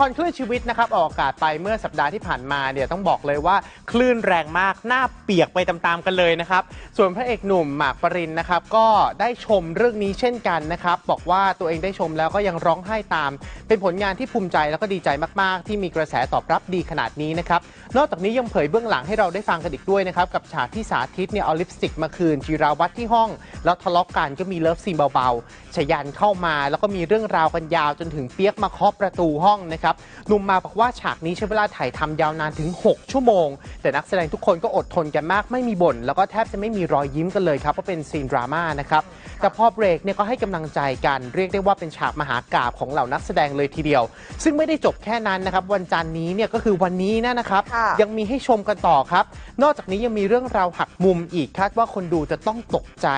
คอนคลื่นชีวิตนะครับออกอากาศไปเมื่อสัปดาห์ที่ผ่านมาเนี่ยต้องบอกเลยว่าคลื่นแรงมากหน้าเปียกไปตามๆกันเลยนะครับ ส่วนพระเอกหนุ่มหมากปรินนะครับก็ได้ชมเรื่องนี้เช่นกันนะครับ บอกว่าตัวเองได้ชมแล้วก็ยังร้องไห้ตาม เป็นผลงานที่ภูมิใจแล้วก็ดีใจมากๆ ที่มีกระแสตอบรับดีขนาดนี้นะครับนอกจากนี้ยังเผยเบื้องหลังให้เราได้ฟังกันอีกด้วยนะครับกับฉากที่สาธิตเนี่ยเอาลิปสติกมาคืนจีราวัตรที่ห้อง แล้วทะเลาะกันก็มีเลิฟซีนเบาๆชยันเข้ามา แล้วก็มีเรื่องราวกันยาวจนถึงเปียกมาเคาะประตูห้องนะครับหนุ่มมาบอกว่าฉากนี้ใช้เวลาถ่ายทำยาวนานถึง 6 ชั่วโมง แต่นักแสดงทุกคนก็อดทนกันมากไม่มีบ่นแล้วก็แทบจะไม่มีรอยยิ้มกันเลยครับเพราะเป็นซีนดราม่านะครับแต่พอเบรกเนี่ยก็ให้กำลังใจกัน เรียกได้ว่าเป็นฉากมหากาบของเหล่านักแสดงเลยทีเดียว ซึ่งไม่ได้จบแค่นั้นนะครับวันจันทร์นี้เนี่ยก็คือวันนี้นะครับ ค่ะ ยังมีให้ชมกันต่อครับ นอกจากนี้ยังมีเรื่องราวหักมุมอีกคาดว่าคนดูจะต้องตกใจ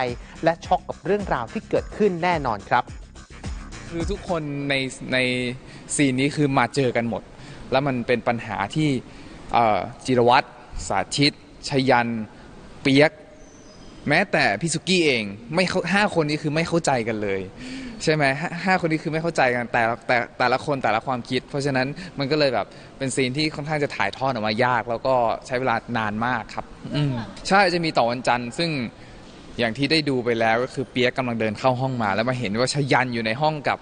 และช็อกกับเรื่องราวที่เกิดขึ้นแน่นอนครับ คือทุกคนในในซีนนี้คือมาเจอกันหมด แล้วมันเป็นปัญหาที่เอ่อจิรวัตรสาธิต ชยัน เปียก แม้แต่พี่สุกี้เองไม่เข้าห้าคนนี้คือไม่เข้าใจกันเลย ใช่ไหมห้าห้าคนนี้คือไม่เข้าใจกันแต่ละแต่แต่ละคนแต่ละความคิด เพราะฉะนั้นมันก็เลยแบบเป็นซีนที่ค่อนข้างจะถ่ายทอดออกมายาก แล้วก็ใช้เวลานานมากครับ อืมใช่จะมีต่อวันจันทร์ซึ่ง อย่างที่ได้ดูไปแล้วก็คือเปียกกำลังเดินเข้าห้องมา แล้วมาเห็นว่าชยันอยู่ในห้องกับ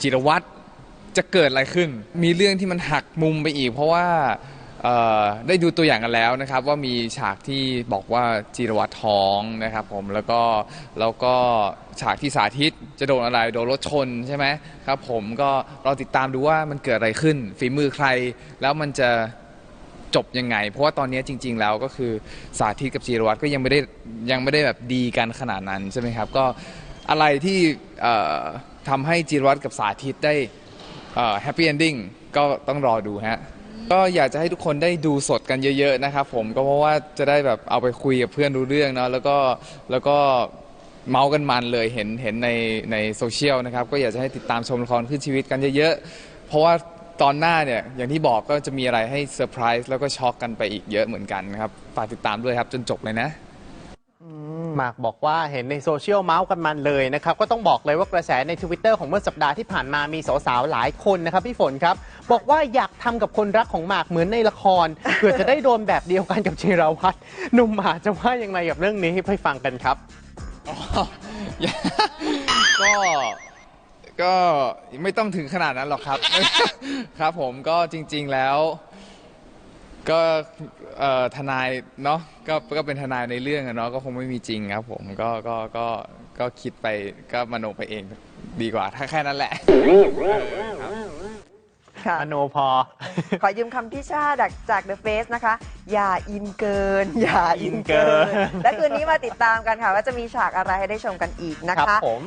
จิรวัตรจะเกิดอะไรขึ้น มีเรื่องที่มันหักมุมไปอีก เพราะว่าได้ดูตัวอย่างกันแล้วนะครับว่ามีฉากที่บอกว่าจิรวัตรท้องนะครับผมแล้วก็แล้วก็ฉากที่สาธิตจะโดนอะไรโดนรถชนใช่ไหมครับผมก็เรอติดตามดูว่ามันเกิดอะไรขึ้น ฝีมือใครแล้วมันจะ จบยังไง เพราะว่าตอนนี้จริง ๆ แล้วก็คือสาธิตกับจีรวัตรก็ยังไม่ได้ยังไม่ได้แบบดีกันขนาดนั้นใช่ไหมครับก็อะไรที่ทำให้จีรวัตรกับสาธิตได้แฮปปี้เอนดิ้งก็ต้องรอดูฮะก็อยากจะให้ทุกคนได้ดูสดกันเยอะ ๆ นะครับผมก็เพราะว่าจะได้แบบเอาไปคุยกับเพื่อนรู้เรื่องเนาะแล้วก็แล้วก็เมาส์กันมันเลยเห็นเห็นในในโซเชียลนะครับ ก็อยากจะให้ติดตามชมละครขึ้นชีวิตกันเยอะๆ เพราะว่า ตอนหน้าเนี่ยอย่างที่บอกก็จะมีอะไรให้เซอร์ไพรส์แล้วก็ช็อกกันไปอีกเยอะเหมือนกันนะครับฝากติดตามด้วยครับจนจบเลยนะ หมากบอกว่าเห็นในโซเชียลเมาส์กันมันเลยนะครับ ก็ต้องบอกเลยว่ากระแสใน Twitter ของเมื่อสัปดาห์ที่ผ่านมามีสาวๆหลายคนนะครับพี่ฝนครับ บอกว่าอยากทำกับคนรักของหมากเหมือนในละคร เพื่อจะได้โดนแบบเดียวกันกับจิราวัตรหนุ่มหมากจะว่ายังไงกับเรื่องนี้ให้ไปฟังกันครับอ๋อก็ ก็ไม่ต้องถึงขนาดนั้นหรอกครับ ครับผมก็จริง ๆแล้ว ก็เอ่อทนายเนาะก็ก็เป็นทนายในเรื่องอะเนาะก็คงไม่มีจริงครับ ผมก็ก็ก็ก็คิดไปก็มโนไปเองดีกว่า ถ้าแค่นั้นแหละ ค่ะอโนพอ ขอยืมคำพี่ชาจากจาก The Face นะคะ อย่าอินเกิน อย่าอินเกิอินเกินนและคืนนี้มาติดตามกันค่ะ ว่าจะมีฉากอะไรให้ได้ชมกันอีกนะครัคะผม